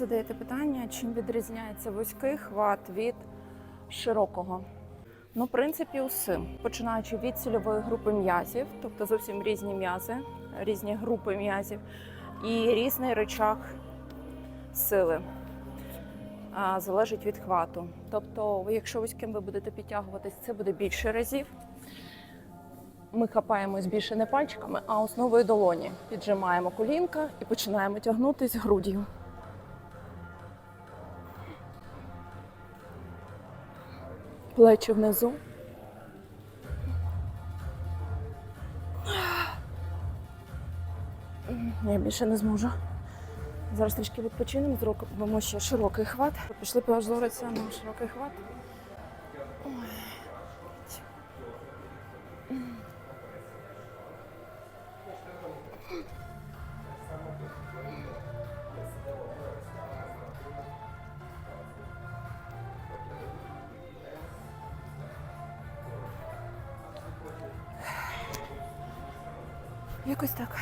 Задаєте питання, чим відрізняється вузький хват від широкого? Ну, в принципі, усім. Починаючи від цільової групи м'язів, тобто зовсім різні м'язи, різні групи м'язів і різний речах сили. Залежить від хвату. Тобто, якщо вузьким ви будете підтягуватись, це буде більше разів. Ми хапаємось більше не пальчиками, а основою долоні. Піджимаємо колінка і починаємо тягнутись груддю. Плечі внизу. Я більше не зможу. Зараз трішки відпочинемо, зробимо ще широкий хват. Пішли позоритися на широкий хват. Ой. Якось так.